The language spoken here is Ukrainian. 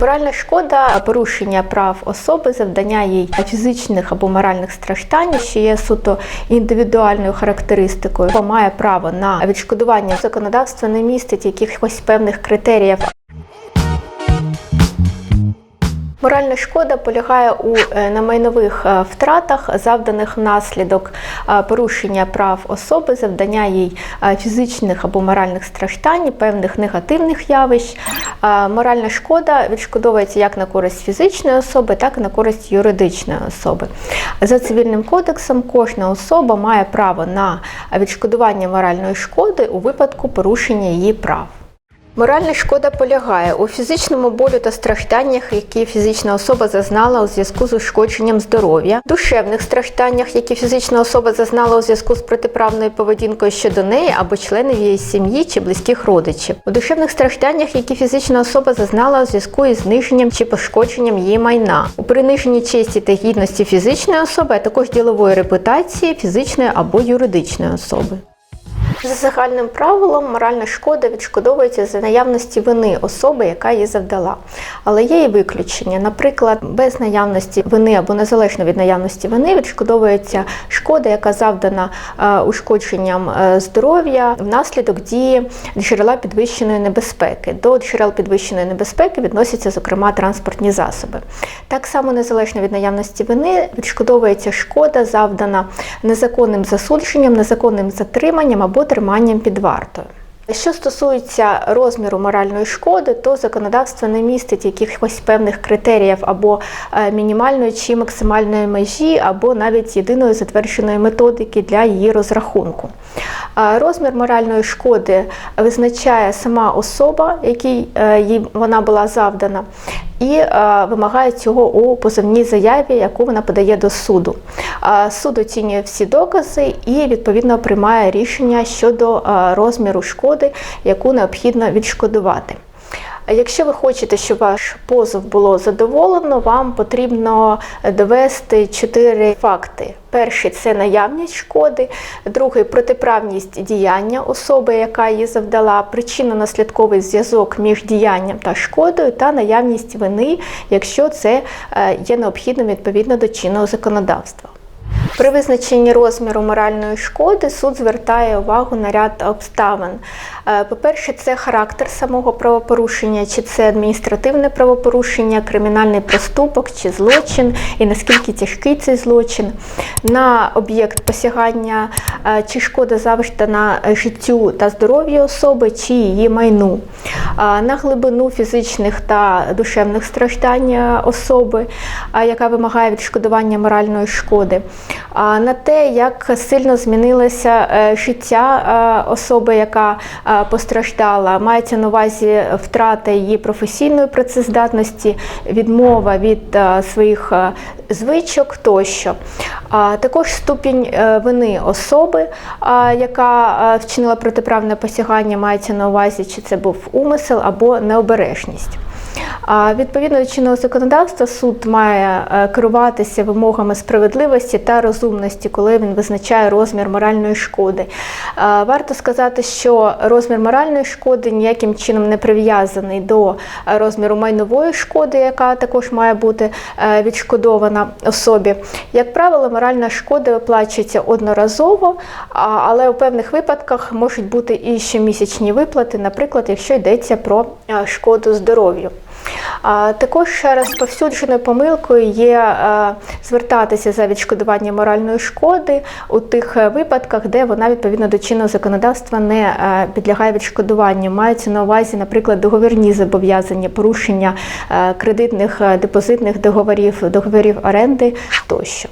Моральна шкода порушення прав особи, завдання їй фізичних або моральних страждань, що є суто індивідуальною характеристикою, має право на відшкодування. Законодавство не містить якихось певних критеріїв. Моральна шкода полягає у е, немайнових е, втратах, завданих внаслідок е, порушення прав особи, завдання їй фізичних або моральних страждань, певних негативних явищ. Моральна шкода відшкодовується як на користь фізичної особи, так і на користь юридичної особи. За цивільним кодексом кожна особа має право на відшкодування моральної шкоди у випадку порушення її прав. Моральна шкода полягає у фізичному болю та стражданнях, які фізична особа зазнала у зв'язку з ушкодженням здоров'я, душевних стражданнях, які фізична особа зазнала у зв'язку з протиправною поведінкою щодо неї або членів її сім'ї чи близьких родичів, у душевних стражданнях, які фізична особа зазнала у зв'язку із зниженням чи пошкодженням її майна, у приниженні честі та гідності фізичної особи, а також ділової репутації фізичної або юридичної особи. За загальним правилом, моральна шкода відшкодовується за наявності вини особи, яка її завдала. Але є і виключення. Наприклад, без наявності вини або незалежно від наявності вини відшкодовується шкода, яка завдана е, ушкодженням е, здоров'я внаслідок дії джерела підвищеної небезпеки. До джерел підвищеної небезпеки відносяться, зокрема, транспортні засоби. Так само, незалежно від наявності вини, відшкодовується шкода, завдана незаконним засудженням, незаконним затриманням або триманням під вартою. Що стосується розміру моральної шкоди, то законодавство не містить якихось певних критеріїв або е, мінімальної чи максимальної межі, або навіть єдиної затвердженої методики для її розрахунку. Розмір моральної шкоди визначає сама особа, якій е, вона була завдана, і е, вимагає цього у позовній заяві, яку вона подає до суду. Суд оцінює всі докази і відповідно приймає рішення щодо е, розміру шкоди, яку необхідно відшкодувати. Якщо ви хочете, щоб ваш позов було задоволено, вам потрібно довести чотири факти. Перший це наявність шкоди, другий протиправність діяння особи, яка її завдала, причинно-наслідковий зв'язок між діянням та шкодою, та наявність вини, якщо це е, є необхідним відповідно до чинного законодавства. При визначенні розміру моральної шкоди суд звертає увагу на ряд обставин. Е, По-перше, це характер самого правопорушення, чи це адміністративне правопорушення, кримінальний проступок чи злочин, і наскільки тяжкий цей злочин, на об'єкт посягання, е, чи шкода завдана життю та здоров'ю особи, чи її майну, е, на глибину фізичних та душевних страждань особи, яка вимагає відшкодування моральної шкоди на те, як сильно змінилося е, життя е, особи, яка е, постраждала. Мається на увазі втрата її професійної працездатності, відмова від своїх звичок тощо. Також ступінь вини особи, яка вчинила протиправне посягання, мається на увазі, чи це був умисел або необережність. Відповідно до чинного законодавства суд має е, керуватися вимогами справедливості та розумності, коли він визначає розмір моральної шкоди. Е, Варто сказати, що розмір моральної шкоди ніяким чином не прив'язаний до е, розміру майнової шкоди, яка також має бути відшкодована особі. Як правило, моральна шкода виплачується одноразово, але у певних випадках можуть бути і щомісячні виплати, наприклад, якщо йдеться про шкоду здоров'ю. Також розповсюдженою помилкою є е, звертатися за відшкодування моральної шкоди у тих е, випадках, де вона відповідно до чинного законодавства не е, підлягає відшкодуванню. Мається на увазі, наприклад, договірні зобов'язання, порушення кредитних депозитних договорів, договорів оренди тощо.